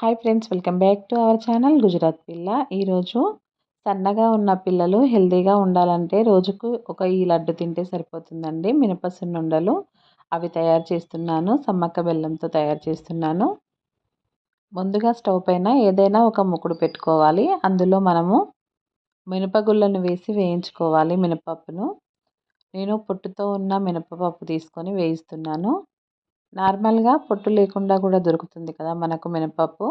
Hi friends welcome back to our channel Gujarat పిల్ల. ఈరోజు సన్నగా ఉన్న పిల్లలు హెల్తీగా ఉండాలంటే రోజుకు ఒక ఈ లడ్డు తింటే సరిపోతుందండి. మినపసున్నుండలు అవి తయారు చేస్తున్నాను. సమ్మక్క బెల్లంతో తయారు చేస్తున్నాను. ముందుగా స్టవ్ పైన ఏదైనా ఒక ముకుడు పెట్టుకోవాలి. అందులో మనము మినపగుళ్ళను వేసి వేయించుకోవాలి మినపప్పును. నేను పొట్టుతో ఉన్న మినపప్పు తీసుకొని వేయిస్తున్నాను. నార్మల్గా పొట్టు లేకుండా కూడా దొరుకుతుంది కదా మనకు మినపప్పు.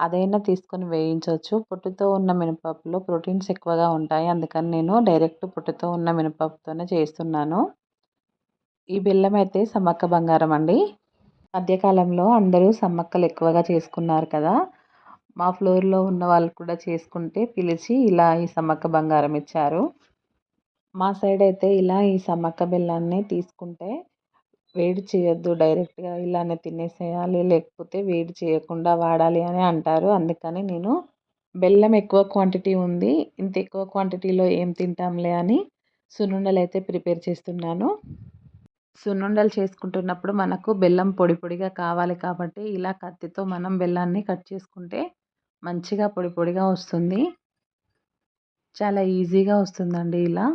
అదైనా తీసుకొని వేయించవచ్చు పొట్టుతో ఉన్న మినపప్పులో ప్రోటీన్స్ ఎక్కువగా ఉంటాయి. అందుకని నేను డైరెక్ట్ పొట్టుతో ఉన్న మినపప్పుతోనే చేస్తున్నాను. ఈ బెల్లం అయితే సమ్మక్క బంగారం అండి. మధ్యకాలంలో అందరూ సమ్మక్కలు ఎక్కువగా చేసుకున్నారు కదా. మా ఫ్లోర్లో ఉన్న వాళ్ళు కూడా చేసుకుంటే పిలిచి ఇలా ఈ సమ్మక్క బంగారం ఇచ్చారు. మా సైడ్ అయితే ఇలా ఈ సమ్మక్క బెల్లాన్ని తీసుకుంటే వేడి చేయొద్దు డైరెక్ట్గా ఇలానే తినేసేయాలి లేకపోతే వేడి చేయకుండా వాడాలి అని అంటారు. అందుకని నేను బెల్లం ఎక్కువ క్వాంటిటీ ఉంది ఇంత ఎక్కువ క్వాంటిటీలో ఏం తింటాంలే అని సున్నుండలు అయితే ప్రిపేర్ చేస్తున్నాను. సున్నుండలు చేసుకుంటున్నప్పుడు మనకు బెల్లం పొడి పొడిగా కావాలి కాబట్టి ఇలా కత్తితో మనం బెల్లాన్ని కట్ చేసుకుంటే మంచిగా పొడి పొడిగా వస్తుంది. చాలా ఈజీగా వస్తుందండి ఇలా.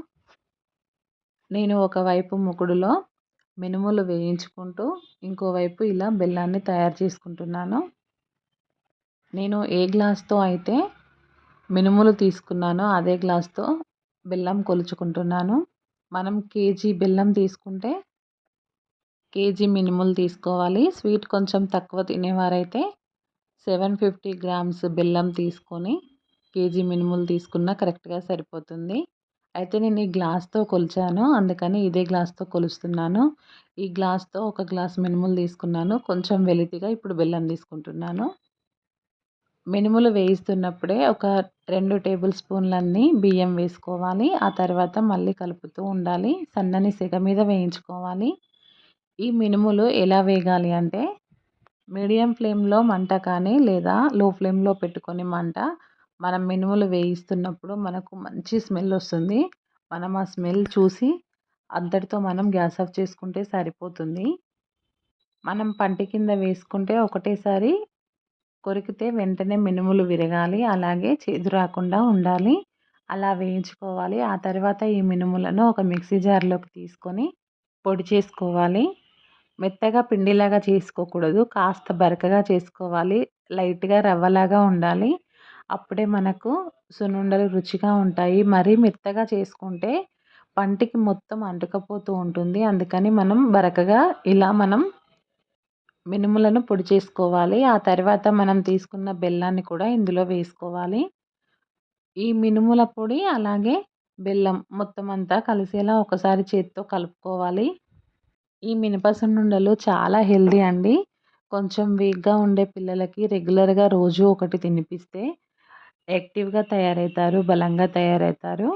నేను ఒకవైపు ముకుడులో మినుములు వేయించుకుంటూ ఇంకోవైపు ఇలా బెల్లాన్ని తయారు చేసుకుంటున్నాను. నేను ఏ గ్లాస్తో అయితే మినుములు తీసుకున్నానో అదే గ్లాస్తో బెల్లం కొలుచుకుంటున్నాను. మనం కేజీ బెల్లం తీసుకుంటే కేజీ మినుములు తీసుకోవాలి. స్వీట్ కొంచెం తక్కువ తినేవారైతే సెవెన్ ఫిఫ్టీ గ్రామ్స్ బెల్లం తీసుకొని కేజీ మినుములు తీసుకున్న కరెక్ట్గా సరిపోతుంది. అయితే నేను ఈ గ్లాస్తో కొలిచాను. అందుకని ఇదే గ్లాస్తో కొలుస్తున్నాను. ఈ గ్లాస్తో ఒక గ్లాస్ మినుములు తీసుకున్నాను. కొంచెం వెలితిగా ఇప్పుడు బెల్లం తీసుకుంటున్నాను. మినుములు వేయిస్తున్నప్పుడే ఒక రెండు టేబుల్ స్పూన్లన్నీ బియ్యం వేసుకోవాలి. ఆ తర్వాత మళ్ళీ కలుపుతూ ఉండాలి. సన్నని సెగ మీద వేయించుకోవాలి. ఈ మినుములు ఎలా వేగాలి అంటే మీడియం ఫ్లేమ్లో మంట కానీ లేదా లో ఫ్లేమ్లో పెట్టుకొని మంట మనం మినుములు వేయిస్తున్నప్పుడు మనకు మంచి స్మెల్ వస్తుంది. మనం ఆ స్మెల్ చూసి అంతటితో మనం గ్యాస్ ఆఫ్ చేసుకుంటే సరిపోతుంది. మనం పంట కింద వేసుకుంటే ఒకటేసారి కొరికితే వెంటనే మినుములు విరగాలి. అలాగే చేదు రాకుండా ఉండాలి. అలా వేయించుకోవాలి. ఆ తర్వాత ఈ మినుములను ఒక మిక్సీ జార్లోకి తీసుకొని పొడి చేసుకోవాలి. మెత్తగా పిండిలాగా చేసుకోకూడదు. కాస్త బరకగా చేసుకోవాలి. లైట్గా రవ్వలాగా ఉండాలి. అప్పుడే మనకు సున్నుండలు రుచిగా ఉంటాయి. మరీ మెత్తగా చేసుకుంటే పంటికి మొత్తం అంటుకపోతూ ఉంటుంది. అందుకని మనం బరకగా ఇలా మనం మినుములను పొడి చేసుకోవాలి. ఆ తర్వాత మనం తీసుకున్న బెల్లాన్ని కూడా ఇందులో వేసుకోవాలి. ఈ మినుముల పొడి అలాగే బెల్లం మొత్తం అంతా కలిసేలా ఒకసారి చేతితో కలుపుకోవాలి. ఈ మినప చాలా హెల్దీ అండి. కొంచెం వీక్గా ఉండే పిల్లలకి రెగ్యులర్గా రోజు ఒకటి తినిపిస్తే యాక్టివ్గా తయారవుతారు బలంగా తయారవుతారు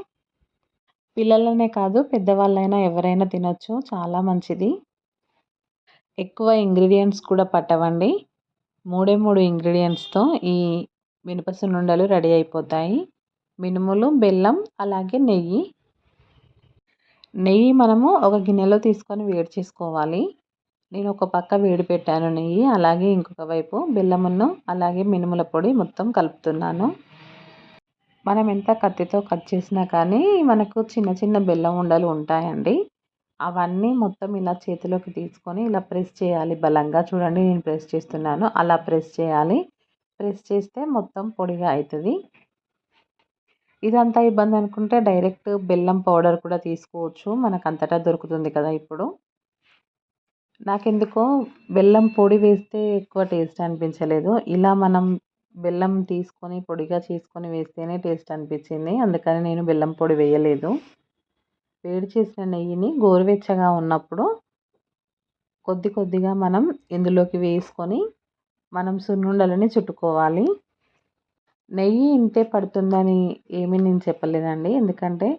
పిల్లలనే కాదు పెద్దవాళ్ళైనా ఎవరైనా తినొచ్చు చాలా మంచిది. ఎక్కువ ఇంగ్రీడియంట్స్ కూడా పట్టవండి. మూడే మూడు ఇంగ్రీడియంట్స్తో ఈ మినప సున్నుండలు రెడీ అయిపోతాయి. మినుములు బెల్లం అలాగే నెయ్యి. నెయ్యి మనము ఒక గిన్నెలో తీసుకొని వేడి చేసుకోవాలి. నేను ఒక పక్క వేడి పెట్టాను నెయ్యి అలాగే ఇంకొక వైపు బెల్లమును అలాగే మినుముల పొడి మొత్తం కలుపుతున్నాను. మనం ఎంత కత్తితో కట్ చేసినా కానీ మనకు చిన్న చిన్న బెల్లం ఉండలు ఉంటాయండి. అవన్నీ మొత్తం ఇలా చేతిలోకి తీసుకొని ఇలా ప్రెస్ చేయాలి. బలంగా చూడండి నేను ప్రెస్ చేస్తున్నాను. అలా ప్రెస్ చేయాలి. ప్రెస్ చేస్తే మొత్తం పొడిగా అవుతుంది ఇదంతా ఇబ్బంది అనుకుంటే డైరెక్ట్ బెల్లం పౌడర్ కూడా తీసుకోవచ్చు. మనకు అంతటా దొరుకుతుంది కదా ఇప్పుడు. నాకెందుకో బెల్లం పొడి వేస్తే ఎక్కువ టేస్ట్ అనిపించలేదు. ఇలా మనం బెల్లం తీసుకొని పొడిగా చేసుకొని వేస్తేనే టేస్ట్ అనిపించింది. అందుకని నేను బెల్లం పొడి వేయలేదు. వేడి చేసిన నెయ్యిని గోరువెచ్చగా ఉన్నప్పుడు కొద్ది కొద్దిగా మనం ఇందులోకి వేసుకొని మనం సున్నుండలని చుట్టుకోవాలి. నెయ్యి ఇంతే పడుతుందని ఏమీ నేను చెప్పలేదండి. ఎందుకంటే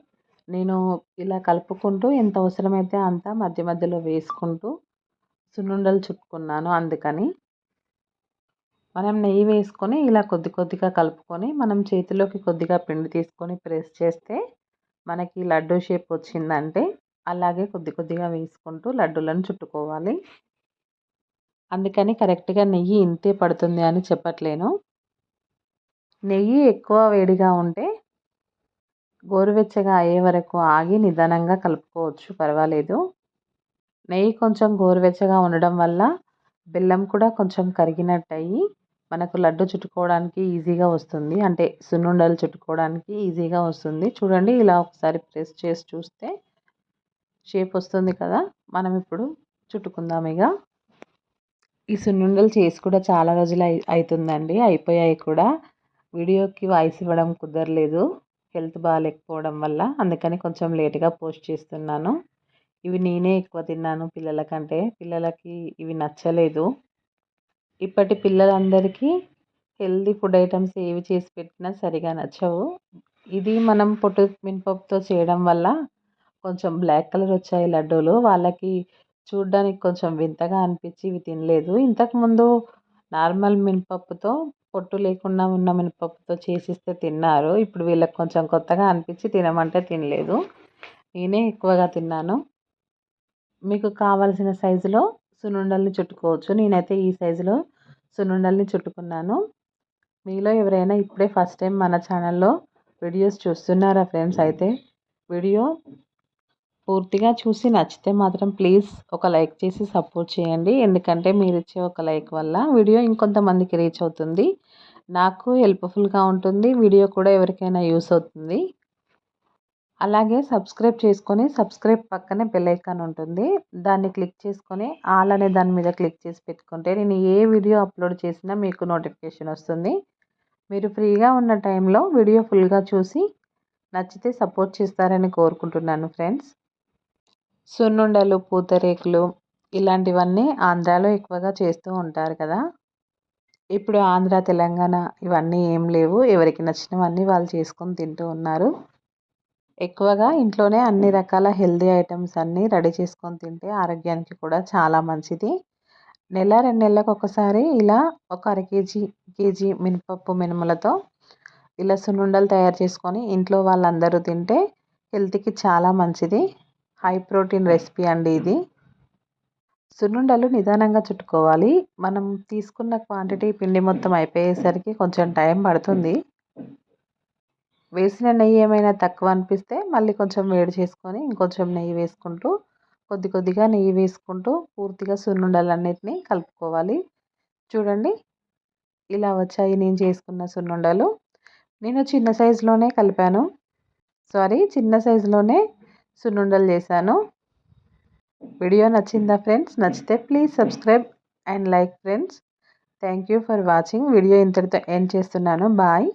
నేను ఇలా కలుపుకుంటూ ఎంత అవసరమైతే అంత మధ్య మధ్యలో వేసుకుంటూ సున్నుండలు చుట్టుకున్నాను. అందుకని మనం నెయ్యి వేసుకొని ఇలా కొద్ది కొద్దిగా కలుపుకొని మనం చేతిలోకి కొద్దిగా పిండి తీసుకొని ప్రెస్ చేస్తే మనకి లడ్డు షేప్ వచ్చిందంటే అలాగే కొద్ది కొద్దిగా వేసుకుంటూ లడ్డూలను చుట్టుకోవాలి. అందుకని కరెక్ట్గా నెయ్యి ఇంతే పడుతుంది అని చెప్పట్లేను. నెయ్యి ఎక్కువ వేడిగా ఉంటే గోరువెచ్చగా అయ్యే వరకు ఆగి నిదానంగా కలుపుకోవచ్చు పర్వాలేదు. నెయ్యి కొంచెం గోరువెచ్చగా ఉండడం వల్ల బెల్లం కూడా కొంచెం కరిగినట్టు అయ్యి మనకు లడ్డు చుట్టుకోవడానికి ఈజీగా వస్తుంది. అంటే సున్నుండలు చుట్టుకోవడానికి ఈజీగా వస్తుంది. చూడండి ఇలా ఒకసారి ప్రెస్ చేసి చూస్తే షేప్ వస్తుంది కదా. మనం ఇప్పుడు చుట్టుకుందాం ఇక. ఈ సున్నుండలు చేసి కూడా చాలా రోజులు అవుతుందండి అయిపోయాయి కూడా. వీడియోకి వాయిస్ ఇవ్వడం కుదరలేదు. హెల్త్ బాగాలేకపోవడం వల్ల. అందుకని కొంచెం లేట్గా పోస్ట్ చేస్తున్నాను. ఇవి నేనే ఎక్కువ తిన్నాను పిల్లల కంటే పిల్లలకి ఇవి నచ్చలేదు. ఇప్పటి పిల్లలందరికీ హెల్దీ ఫుడ్ ఐటమ్స్ ఏవి చేసి పెట్టినా సరిగా నచ్చవు. ఇది మనం పొట్టు మినపప్పుతో చేయడం వల్ల కొంచెం బ్లాక్ కలర్ వచ్చాయి లడ్డూలు. వాళ్ళకి చూడడానికి కొంచెం వింతగా అనిపించి ఇవి తినలేదు. ఇంతకుముందు నార్మల్ మినపప్పుతో పొట్టు లేకుండా ఉన్న మినపప్పుతో చేసిస్తే తిన్నారు. ఇప్పుడు వీళ్ళకి కొంచెం కొత్తగా అనిపించి తినమంటే తినలేదు. నేనే ఎక్కువగా తిన్నాను. మీకు కావలసిన సైజులో సున్నుండల్ని చుట్టుకోవచ్చు. నేనైతే ఈ సైజులో సున్నుండల్ని చుట్టుకున్నాను. మీలో ఎవరైనా ఇప్పుడే ఫస్ట్ టైం మన ఛానల్లో వీడియోస్ చూస్తున్నారా ఫ్రెండ్స్? అయితే వీడియో పూర్తిగా చూసి నచ్చితే మాత్రం ప్లీజ్ ఒక లైక్ చేసి సపోర్ట్ చేయండి. ఎందుకంటే మీరు ఇచ్చే ఒక లైక్ వల్ల వీడియో ఇంకొంతమందికి రీచ్ అవుతుంది. నాకు హెల్ప్ఫుల్గా ఉంటుంది. వీడియో కూడా ఎవరికైనా యూస్ అవుతుంది. అలాగే సబ్స్క్రైబ్ చేసుకొని సబ్స్క్రైబ్ పక్కనే బెల్ ఐకాన్ ఉంటుంది. దాన్ని క్లిక్ చేసుకొని ఆల్ అనే దాని మీద క్లిక్ చేసి పెట్టుకుంటే నేను ఏ వీడియో అప్లోడ్ చేసినా మీకు నోటిఫికేషన్ వస్తుంది. మీరు ఫ్రీగా ఉన్న టైంలో వీడియో ఫుల్గా చూసి నచ్చితే సపోర్ట్ చేస్తారని కోరుకుంటున్నాను ఫ్రెండ్స్. సున్నుండలు పూతరేకులు ఇలాంటివన్నీ ఆంధ్రాలో ఎక్కువగా చేస్తూ ఉంటారు కదా. ఇప్పుడు ఆంధ్ర తెలంగాణ ఇవన్నీ ఏం లేవు. ఎవరికి నచ్చినవన్నీ వాళ్ళు చేసుకొని తింటూ ఉన్నారు. ఎక్కువగా ఇంట్లోనే అన్ని రకాల హెల్దీ ఐటమ్స్ అన్నీ రెడీ చేసుకొని తింటే ఆరోగ్యానికి కూడా చాలా మంచిది. నెల రెండు నెలలకు ఒకసారి ఇలా ఒక అర కేజీ కేజీ మినపప్పు మినుములతో ఇలా సున్నుండలు తయారు చేసుకొని ఇంట్లో వాళ్ళందరూ తింటే హెల్త్కి చాలా మంచిది. హై ప్రోటీన్ రెసిపీ అండి ఇది. సున్నుండలు నిదానంగా చుట్టుకోవాలి. మనం తీసుకున్న క్వాంటిటీ పిండి మొత్తం అయిపోయేసరికి కొంచెం టైం పడుతుంది. వేసిన నెయ్యి ఏమైనా తక్కువ అనిపిస్తే మళ్ళీ కొంచెం వేడి చేసుకొని ఇంకొంచెం నెయ్యి వేసుకుంటూ కొద్ది కొద్దిగా నెయ్యి వేసుకుంటూ పూర్తిగా సున్నుండలన్నిటినీ కలుపుకోవాలి. చూడండి ఇలా వచ్చాయి నేను చేసుకున్న సున్నుండలు. నేను చిన్న సైజులోనే కలిపాను. సారీ చిన్న సైజులోనే సున్నుండలు చేశాను. వీడియో నచ్చిందా ఫ్రెండ్స్? నచ్చితే please subscribe and like friends. Thank you for watching. Video ఇంతటితో ఎండ్ చేస్తున్నాను. బాయ్.